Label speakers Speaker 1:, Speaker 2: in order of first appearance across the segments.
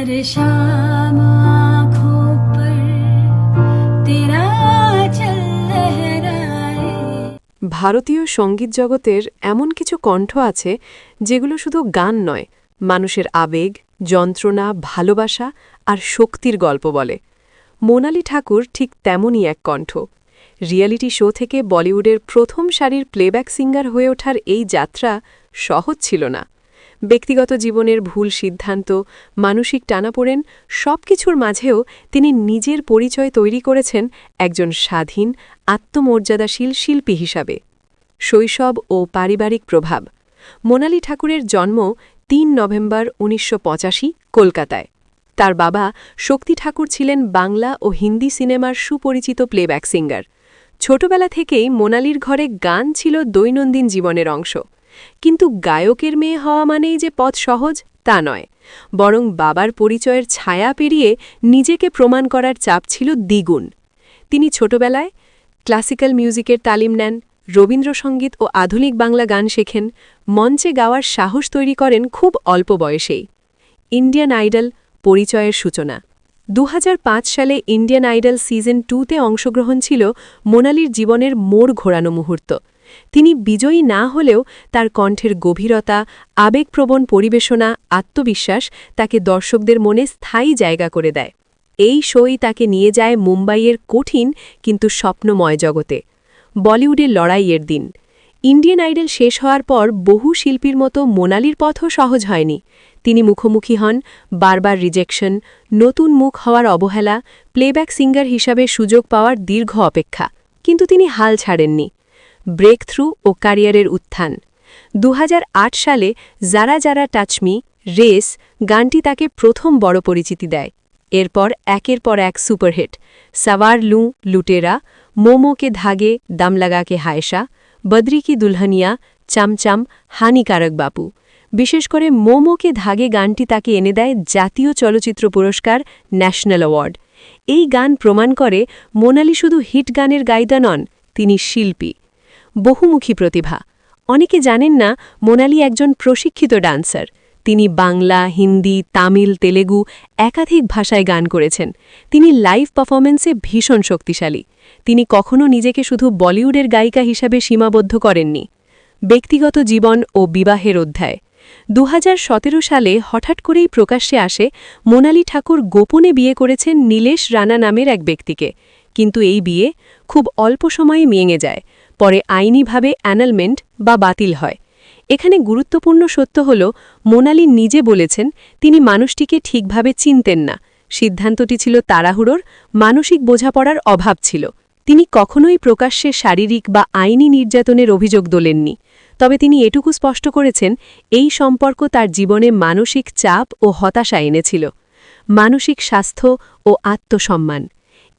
Speaker 1: शाम आँखों पर तेरा चल लहराए
Speaker 2: ভারতীয় সঙ্গীত জগতের এমন কিছু কণ্ঠ আছে যেগুলো শুধু গান নয় মানুষের আবেগ যন্ত্রণা ভালোবাসা আর শক্তির গল্প বলে মোনালি ঠাকুর ঠিক তেমনই এক কণ্ঠ রিয়েলিটি শো থেকে বলিউডের প্রথম সারির প্লেব্যাক সিঙ্গার হয়ে ওঠার এই যাত্রা সহজ ছিল না ব্যক্তিগত জীবনের ভুল সিদ্ধান্ত, মানসিক টানাপোড়েন সব কিছুর মাঝেও তিনি নিজের পরিচয় তৈরি করেছেন একজন স্বাধীন, আত্মমর্যাদাশীল শিল্পী হিসাবে। শৈশব ও পারিবারিক প্রভাব। মোনালি ঠাকুরের জন্ম তিন নভেম্বর উনিশশো পঁচাশি কলকাতায়। তার বাবা শক্তি ঠাকুর ছিলেন বাংলা ও হিন্দি সিনেমার সুপরিচিত প্লেব্যাক সিঙ্গার। ছোটবেলা থেকেই মোনালির ঘরে গান ছিল দৈনন্দিন জীবনের অংশ। কিন্তু গায়কের মেয়ে হওয়া মানেই যে পথ সহজ, তা নয়। বরং বাবার পরিচয়ের ছায়া পেরিয়ে নিজেকে প্রমাণ করার চাপ ছিল দ্বিগুণ। তিনি ছোটবেলায় ক্লাসিক্যাল মিউজিকের তালিম নেন, রবীন্দ্রসঙ্গীত ও আধুনিক বাংলা গান শেখেন, মঞ্চে গাওয়ার সাহস তৈরি করেন খুব অল্প বয়সেই। ইন্ডিয়ান আইডল পরিচয়ের সূচনা। দু হাজার পাঁচ সালে ইন্ডিয়ান আইডল সিজন টুতে অংশগ্রহণ ছিল মোনালির জীবনের মোড় ঘোরানো মুহূর্ত। তিনি বিজয়ী না হলেও তার কণ্ঠের গভীরতা, আবেগপ্রবণ পরিবেশনা, আত্মবিশ্বাস তাকে দর্শকদের মনে স্থায়ী জায়গা করে দেয়। এই শোই তাকে নিয়ে যায় মুম্বাইয়ের কঠিন কিন্তু স্বপ্নময় জগতে। বলিউডের লড়াইয়ের দিন। ইন্ডিয়ান আইডল শেষ হওয়ার পর বহু শিল্পীর মতো মোনালির পথও সহজ হয়নি। তিনি মুখোমুখি হন, বারবার রিজেকশন, নতুন মুখ হওয়ার অবহেলা, প্লেব্যাক সিঙ্গার হিসাবে সুযোগ পাওয়ার দীর্ঘ অপেক্ষা। কিন্তু তিনি হাল ছাড়েননি। ব্রেক থ্রু ও ক্যারিয়ারের উত্থান। দু হাজার আট সালে যারা যারা টাচমি, রেস গানটি তাকে প্রথম বড় পরিচিতি দেয়। এরপর একের পর এক সুপারহিট, সাওয়ার লু, লুটেরা, মোমোকে ধাগে দাম লাগাকে হায়সা বদ্রি কি দুলহনিয়া, চামচাম, হানিকারক বাপু। বিশেষ করে মোমোকে ধাগে গানটি তাকে এনে দেয় জাতীয় চলচ্চিত্র পুরস্কার ন্যাশনাল অ্যাওয়ার্ড। এই গান প্রমাণ করে, মোনালি শুধু হিট গানের গায়িকা নন, তিনি শিল্পী। বহুমুখী প্রতিভা। অনেকে জানেন না, মোনালি একজন প্রশিক্ষিত ডান্সার। তিনি বাংলা, হিন্দি, তামিল, তেলেগু একাধিক ভাষায় গান করেছেন। তিনি লাইভ পারফরমেন্সে ভীষণ শক্তিশালী। তিনি কখনও নিজেকে শুধু বলিউডের গায়িকা হিসাবে সীমাবদ্ধ করেননি। ব্যক্তিগত জীবন ও বিবাহের অধ্যায়। দু হাজার সতেরো সালে হঠাৎ করেই প্রকাশ্যে আসে মোনালি ঠাকুর গোপনে বিয়ে করেছেন নীলেশ রানা নামের এক ব্যক্তিকে। কিন্তু এই বিয়ে খুব অল্প সময়ে মিয়েঙে যায়। পরে আইনিভাবে অ্যানালমেন্ট বা বাতিল হয়। এখানে গুরুত্বপূর্ণ সত্য হল, মোনালি নিজে বলেছেন, তিনি মানুষটিকে ঠিকভাবে চিনতেন না। সিদ্ধান্তটি ছিল তাড়াহুড়োর, মানসিক বোঝাপড়ার অভাব ছিল। তিনি কখনোই প্রকাশ্যে শারীরিক বা আইনি নির্যাতনের অভিযোগ দোলেননি তবে তিনি এটুকু স্পষ্ট করেছেন, এই সম্পর্ক তার জীবনে মানসিক চাপ ও হতাশা এনেছিল। মানসিক স্বাস্থ্য ও আত্মসম্মান।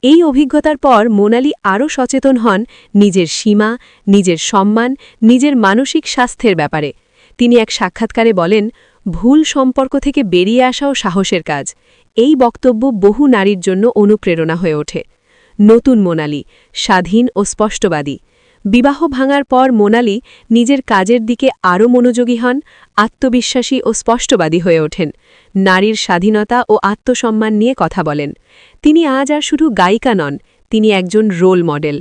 Speaker 2: এই অভিজ্ঞতার পর মোনালি আরও সচেতন হন নিজের সীমা, নিজের সম্মান, নিজের মানসিক স্বাস্থ্যের ব্যাপারে। তিনি এক সাক্ষাৎকারে বলেন, ভুল সম্পর্ক থেকে বেরিয়ে আসাও সাহসের কাজ। এই বক্তব্য বহু নারীর জন্য অনুপ্রেরণা হয়ে ওঠে। নতুন মোনালি, স্বাধীন ও স্পষ্টবাদী। বিবাহ ভাঙার পর মোনালি নিজের কাজের দিকে আরও মনোযোগী হন, আত্মবিশ্বাসী ও স্পষ্টবাদী হয়ে ওঠেন। নারীর স্বাধীনতা ও আত্মসম্মান নিয়ে কথা বলেন। তিনি আজ আর শুধু গায়িকা নন, তিনি একজন রোল মডেল।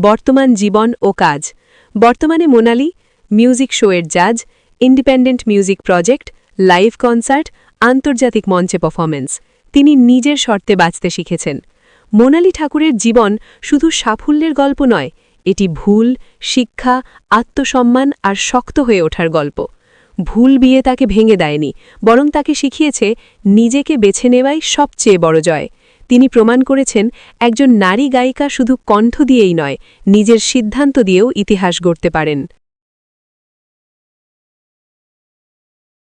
Speaker 2: বর্তমান জীবন ও কাজ। বর্তমানে মোনালি মিউজিক শোয়ের জাজ, independent music project, live concert, আন্তর্জাতিক মঞ্চে পারফরমেন্স তিনি নিজের শর্তে বাঁচতে শিখেছেন। মোনালি ঠাকুরের জীবন শুধু সাফল্যের গল্প নয় এটি ভুল, শিক্ষা, আত্মসম্মান আর শক্ত হয়ে ওঠার গল্প। ভুল বিয়ে তাকে ভেঙে দেয়নি, বরং তাকে শিখিয়েছে নিজেকে বেছে নেওয়াই সবচেয়ে বড় জয়। তিনি প্রমাণ করেছেন, একজন নারী গায়িকা শুধু কণ্ঠ দিয়েই নয়, নিজের সিদ্ধান্ত দিয়েও ইতিহাস গড়তে পারেন।